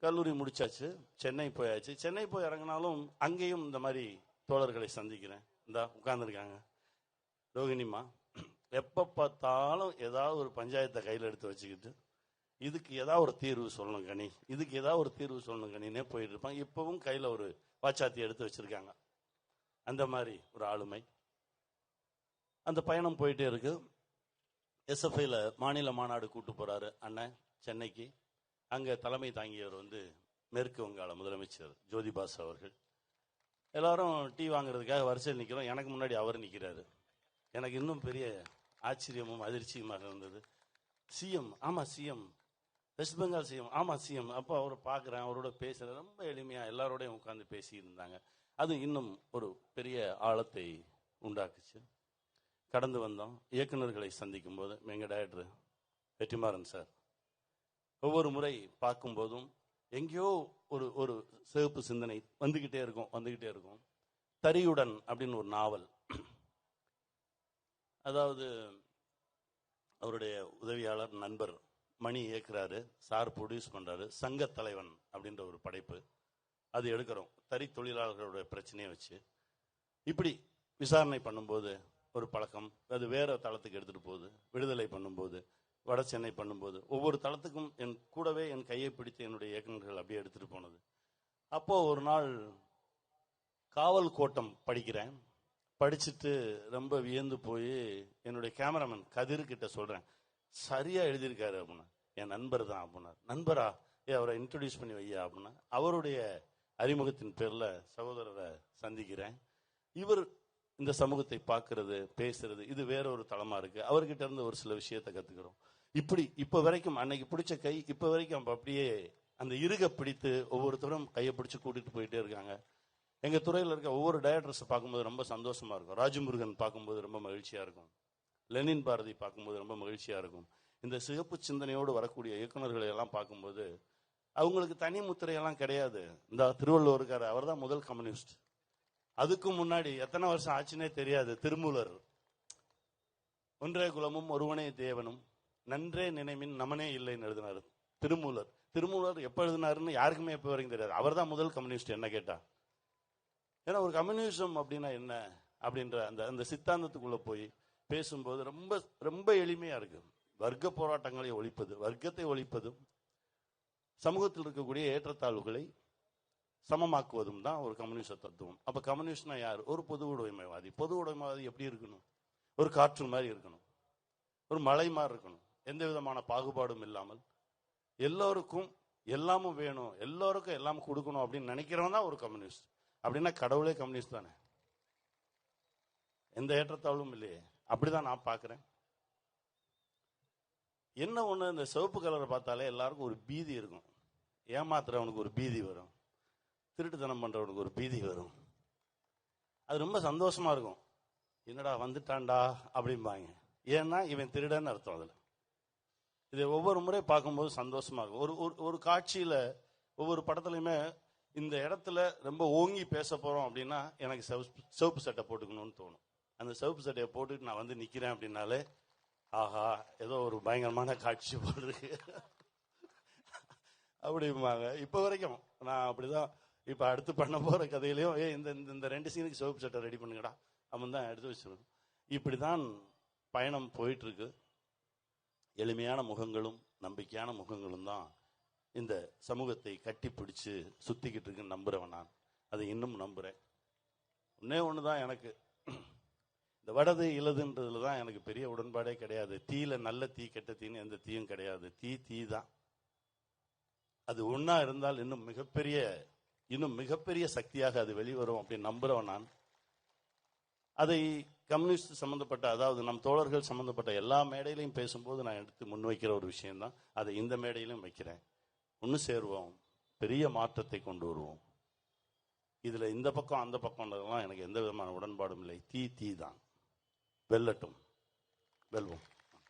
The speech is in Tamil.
கல்லூரி முடிச்சாச்சு. சென்னை போயாச்சு. சென்னை போய் இறங்கினாலும் அங்கேயும் இந்த மாதிரி தோழர்களை சந்திக்கிறேன். இந்தா உட்கார்ந்துருக்காங்க. ரோகிணிமா எப்போ பார்த்தாலும் ஏதாவது ஒரு பஞ்சாயத்தை கையில் எடுத்து வச்சுக்கிட்டு இதுக்கு ஏதாவது ஒரு தீர்வு சொல்லணும் கனி. இதுக்கு ஏதாவது ஒரு தீர்வு சொல்லணும் கனினே போயிட்டு இருப்பாங்க. இப்பவும் கையில் ஒரு வாச்சாத்தி எடுத்து வச்சுருக்காங்க. அந்த மாதிரி ஒரு ஆளுமை. அந்த பயணம் போயிட்டே இருக்கு. எஸ்எஃப்ஐல மாநில மாநாடு கூட்டு போறாரு அண்ணன் சென்னைக்கு. அங்க தலைமை தாங்கியவர் வந்து மேற்கு வங்காள முதலமைச்சர் ஜோதிபாஸ் அவர்கள். எல்லாரும் டீ வாங்குறதுக்காக வரிசையில் நிற்கிறோம் எனக்கு முன்னாடி அவர் நிற்கிறாரு எனக்கு இன்னும் பெரிய ஆச்சரியமும் அதிர்ச்சியுமாக இருந்தது. சிஎம் ஆமா சிஎம். வெஸ்ட் பெங்கால் சிஎம் ஆமா சிஎம். அப்போ அவரை பார்க்குறேன் அவரோட பேசுறேன். ரொம்ப எளிமையா எல்லாரோடையும் உட்காந்து பேசியிருந்தாங்க. அது இன்னும் ஒரு பெரிய ஆழத்தை உண்டாக்குச்சு. கடந்து வந்தோம். இயக்குனர்களை சந்திக்கும் போது எங்க டேரக்டர் வெற்றிமாறன் சார். ஒவ்வொரு முறை பார்க்கும்போதும் எங்கேயோ ஒரு ஒரு சிவப்பு சிந்தனை வந்துகிட்டே இருக்கும் வந்துகிட்டே இருக்கும். தரியுடன் அப்படின்னு ஒரு நாவல். அதாவது அவருடைய உதவியாளர் நண்பர் மணி இயக்குறாரு சார் ப்ரொடியூஸ் பண்றாரு சங்க தலைவன் அப்படின்ற ஒரு படைப்பு. அது எடுக்கிறோம். தறி தொழிலாளர்களுடைய பிரச்சனையை வச்சு. இப்படி விசாரணை பண்ணும்போது ஒரு பழக்கம் அது வேற தளத்துக்கு எடுத்துட்டு போகுது விடுதலை பண்ணும்போது. வட சென்னை பண்ணும்போது ஒவ்வொரு தளத்துக்கும் என் கூடவே என் கையை பிடித்து என்னுடைய இயக்குநர்கள் அப்படியே எடுத்துட்டு போனது. அப்போ ஒரு நாள் காவல் கோட்டம் படிக்கிறேன். படிச்சுட்டு ரொம்ப வியந்து போய் என்னுடைய கேமராமேன் கதிர் கிட்ட சொல்றேன் சரியா எழுதியிருக்காரு அப்படின்னா என் நண்பர் தான் அப்படின்னா நண்பரா? ஏ அவரை இன்ட்ரடியூஸ் பண்ணி வையா அப்படின்னா அவருடைய அறிமுகத்தின் பேர்ல சகோதரரை சந்திக்கிறேன். இவர் இந்த சமூகத்தை பார்க்கறது பேசுறது இது வேற ஒரு தளமா இருக்கு. அவர்கிட்ட இருந்து ஒரு சில விஷயத்தை கத்துக்கிறோம். இப்படி இப்ப வரைக்கும் அன்னைக்கு பிடிச்ச கை இப்ப வரைக்கும் அப்படியே அந்த இருக பிடித்து ஒவ்வொருத்தரும் கையை பிடிச்சு கூட்டிட்டு போயிட்டே இருக்காங்க. எங்க துறையில இருக்க ஒவ்வொரு டைரக்டர்ஸ் பார்க்கும்போது ரொம்ப சந்தோஷமா இருக்கும். ராஜமுருகன் பார்க்கும்போது ரொம்ப மகிழ்ச்சியா இருக்கும். லெனின் பாரதி பார்க்கும்போது ரொம்ப மகிழ்ச்சியா இருக்கும். இந்த சிகப்பு சிந்தனையோடு வரக்கூடிய இயக்குனர்களை எல்லாம் பார்க்கும்போது அவங்களுக்கு தனி முத்திரையெல்லாம் கிடையாது. இந்த திருவள்ளுவர் இருக்காரு அவர் தான் முதல் கம்யூனிஸ்ட் அதுக்கு முன்னாடி எத்தனை வருஷம் ஆச்சுன்னே தெரியாது திருமூலர். ஒன்றே குலமும் ஒருவனே தேவனும். நன்றே நினைமின் நமனே இல்லைன்னு எழுதினாரு திருமூலர். திருமூலர் எப்ப எழுதினாருன்னு யாருக்குமே எப்ப வரைக்கும் தெரியாது. அவர் தான் முதல் கம்யூனிஸ்ட் என்ன கேட்டா. ஏன்னா ஒரு கம்யூனிசம் அப்படின்னா என்ன? அப்படின்ற அந்த அந்த சித்தாந்தத்துக்குள்ள போய் பேசும்போது ரொம்ப ரொம்ப எளிமையா இருக்கு. வர்க்க போராட்டங்களை ஒழிப்பது வர்க்கத்தை ஒழிப்பதும் சமூகத்தில் இருக்கக்கூடிய ஏற்றத்தாழ்வுகளை சமமாக்குவதும் தான் ஒரு கம்யூனிஸ்ட் தத்துவம். அப்ப கம்யூனிஸ்ட்னா யார்? ஒரு பொது உடைமைவாதி. பொது உடைமைவாதி எப்படி இருக்கணும்? ஒரு காற்று மாதிரி இருக்கணும். ஒரு மலை மாதிரி இருக்கணும். எந்த விதமான பாகுபாடும் இல்லாமல். எல்லோருக்கும் எல்லாமும் வேணும். எல்லோருக்கும் எல்லாம் கொடுக்கணும் அப்படின்னு நினைக்கிறவன் தான் ஒரு கம்யூனிஸ்ட். அப்படின்னா கடவுளே கம்யூனிஸ்ட் தானே? எந்த ஏற்றத்தாழ்வும் இல்லையே. அப்படிதான் நான் பார்க்குறேன். என்ன ஒன்று இந்த சிவப்பு கலரை பார்த்தாலே எல்லாருக்கும் ஒரு பீதி இருக்கும். ஏமாத்துறவனுக்கு ஒரு பீதி வரும். திருட்டுத்தனம் பண்றவனுக்கு ஒரு பீதி வரும். அது ரொம்ப சந்தோஷமா இருக்கும். என்னடா வந்துட்டான்டா அப்படிம்பாங்க. ஏன்னா இவன் திருடன்னு அர்த்தம் அதுல. இதை ஒவ்வொரு முறை பார்க்கும்போது சந்தோஷமா இருக்கும். ஒரு ஒரு- ஒரு காட்சியில ஒவ்வொரு படத்துலையுமே இந்த இடத்துல ரொம்ப ஓங்கி பேச போறோம் அப்படின்னா எனக்கு சிவப்பு சிவப்பு சட்டை போட்டுக்கணும்னு தோணும். அந்த சிவப்பு சட்டையை போட்டுட்டு நான் வந்து நிக்கிறேன் அப்படின்னாலே ஆஹா ஏதோ ஒரு பயங்கரமான காட்சி போடுறது அப்படிம்பாங்க. இப்ப வரைக்கும் நான் அப்படிதான் இப்ப அடுத்து பண்ண போற கதையிலயும் ஏ இந்த இந்த- இந்த ரெண்டு சீனுக்கு சிவப்பு சட்டை ரெடி பண்ணுங்கடா. அவன் தான் எடுத்து வச்சிருக்கோம் இப்படிதான் பயணம் போயிட்டு இருக்கு எளிமையான முகங்களும் நம்பிக்கையான முகங்களும் தான் இந்த சமூகத்தை கட்டி பிடிச்சு சுத்திக்கிட்டு இருக்குன்னு நம்புறவன் நான். அதை இன்னும் நம்புறேன். ஒன்னே ஒண்ணுதான் எனக்கு. இந்த வடது இலதுன்றதுல தான் எனக்கு பெரிய உடன்பாடே கிடையாது. தீயில நல்ல தீ கெட்ட தீன்னு எந்த தீயும் கிடையாது. தீ தீ தான் அது ஒன்றா இருந்தால் இன்னும் மிகப்பெரிய இன்னும் மிகப்பெரிய சக்தியாக அது வெளிவரும் அப்படின்னு நம்புறவன் நான். அதை கம்யூனிஸ்ட் சம்பந்தப்பட்ட அதாவது நம் தோழர்கள் சம்பந்தப்பட்ட எல்லா மேடையிலையும் பேசும்போது நான் எடுத்து முன்வைக்கிற ஒரு விஷயம்தான். அதை இந்த மேடையிலும் வைக்கிறேன். ஒன்று சேருவோம். பெரிய மாற்றத்தை கொண்டு வருவோம். இதில் இந்த பக்கம் அந்த பக்கம்ன்றதெல்லாம் எனக்கு எந்த விதமான உடன்பாடும் இல்லை. தீ தீ தான். வெல்லட்டும். வெல்வோம்.